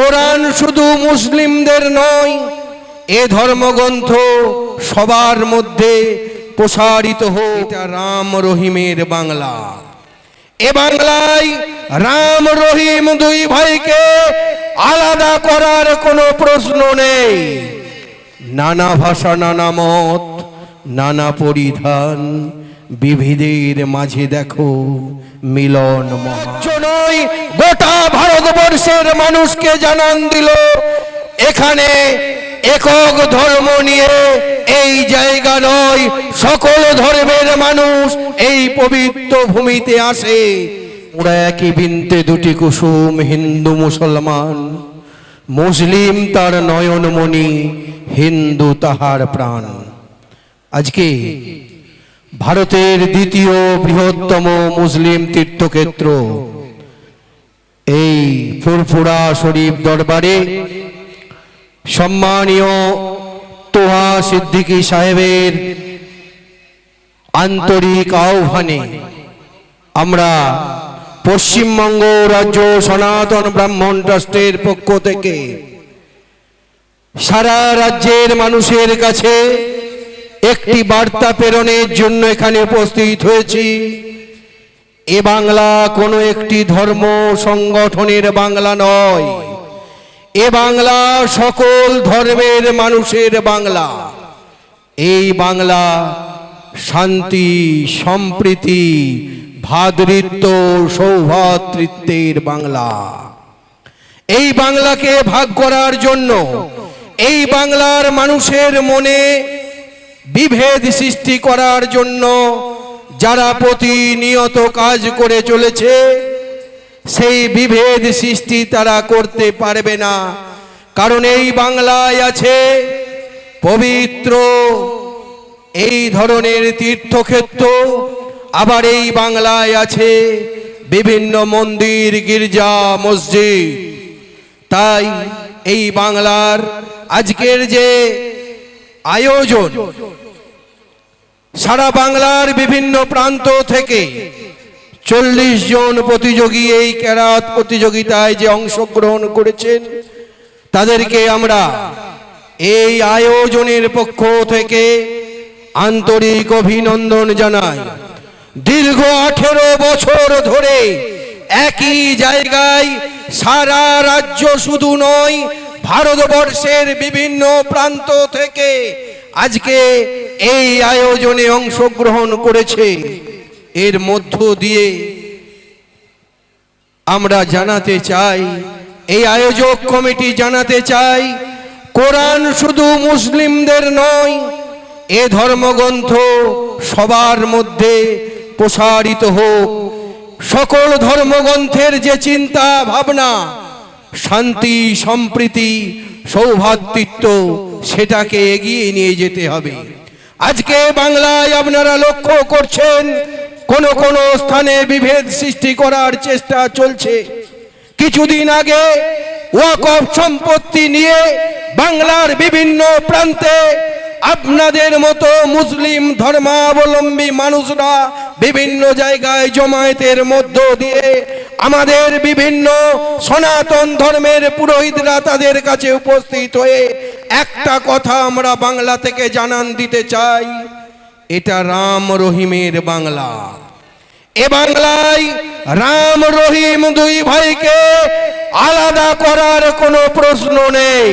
কোরআন শুধু মুসলিমদের নয়, এ ধর্মগ্রন্থ সবার মধ্যে প্রসারিত হোক। রাম রহিমের বাংলা। এ বাংলায় রাম রহিম দুই ভাইকে আলাদা করার কোনো প্রশ্ন নেই। নানা ভাষা, নানা মত, নানা পরিধান বিবিধের মাঝে দেখো মিলন মহাজনই গোটা ভারতবর্ষের মানুষকে জানান দিল, এখানে একক ধর্ম নিয়ে এই জায়গা নয়, সকল ধর্মের মানুষ এই পবিত্র ভূমিতে আসে। ওরা একই বিনতে দুটি কুসুম হিন্দু মুসলমান, মুসলিম তার নয়নমণি, হিন্দু তাহার প্রাণ। আজকে ভারতের দ্বিতীয় বৃহত্তম মুসলিম তীর্থক্ষেত্র। এই ফুরফুরা শরীফ দরবারে সম্মানীয় তোহা সিদ্দিকী সাহেবের আন্তরিক আহ্বানে আমরা পশ্চিমবঙ্গ রাজ্য সনাতন ব্রাহ্মণ ট্রাস্টের পক্ষ থেকে সারা রাজ্যের মানুষের কাছে একটি বার্তা প্রেরণের জন্য এখানে উপস্থিত হয়েছি। এ বাংলা কোনো একটি ধর্ম সংগঠনের বাংলা নয়। এ বাংলা সকল ধর্মের মানুষের বাংলা। এই বাংলা শান্তি, সম্প্রীতি ভাদৃত্ব সৌভাতৃত্বের বাংলা। এই বাংলাকে ভাগ করার জন্য, এই বাংলার মানুষের মনে বিভেদ সৃষ্টি করার জন্য যারা প্রতিনিয়ত কাজ করে চলেছে, সেই বিভেদ সৃষ্টি তারা করতে পারবে না। কারণ এই বাংলায় আছে পবিত্র এই ধরনের তীর্থক্ষেত্র, আবার এই বাংলায় আছে বিভিন্ন মন্দির, গির্জা, মসজিদ। তাই এই বাংলার আজকের যে আয়োজন সারা বাংলার বিভিন্ন প্রান্ত থেকে চল্লিশ জন প্রতিযোগী এই ক্যারাত প্রতিযোগিতায় যে অংশগ্রহণ করেছেন, তাদেরকে আমরা এই আয়োজনের পক্ষ থেকে আন্তরিক অভিনন্দন জানাই। দীর্ঘ আঠেরো বছর ধরে একই জায়গায় সারা রাজ্য শুধু নয়, ভারতবর্ষের বিভিন্ন প্রান্ত থেকে আজকে এই আয়োজনে অংশগ্রহণ করেছে। এর মধ্য দিয়ে আমরা জানাতে চাই, এই আয়োজক কমিটি জানাতে চাই, কোরআন শুধু মুসলিমদের নয়, এ ধর্মগ্রন্থ সবার মধ্যে প্রসারিত হোক। সকল ধর্মগ্রন্থের যে চিন্তা ভাবনা শান্তি, সম্প্রীতি সৌভাতৃত্ব সেটাকে এগিয়ে নিয়ে যেতে হবে। আজকে বাংলায় আপনারা লক্ষ্য করছেন, কোন কোন স্থানে বিভেদ সৃষ্টি করার চেষ্টা চলছে। কিছুদিন আগে ওয়াকফ সম্পত্তি নিয়ে বাংলার বিভিন্ন প্রান্তে আপনাদের মতো মুসলিম ধর্মাবলম্বী মানুষরা বিভিন্ন জায়গায় জমায়েতের মধ্য দিয়ে আমাদের বিভিন্ন সনাতন ধর্মের পুরোহিতরা তাদের কাছে উপস্থিত হয়ে একটা কথা আমরা বাংলা থেকে জানান দিতে চাই। এটা রাম রহিমের বাংলা। এ বাংলায় রাম রহিম দুই ভাইকে আলাদা করার কোনো প্রশ্ন নেই।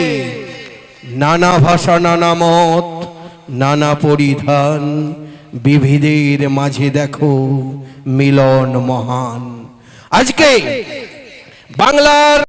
নানা ভাষা, নানা মত, নানা পরিধান বিবিধের মাঝে দেখো মিলন মহান। আজকে বাংলার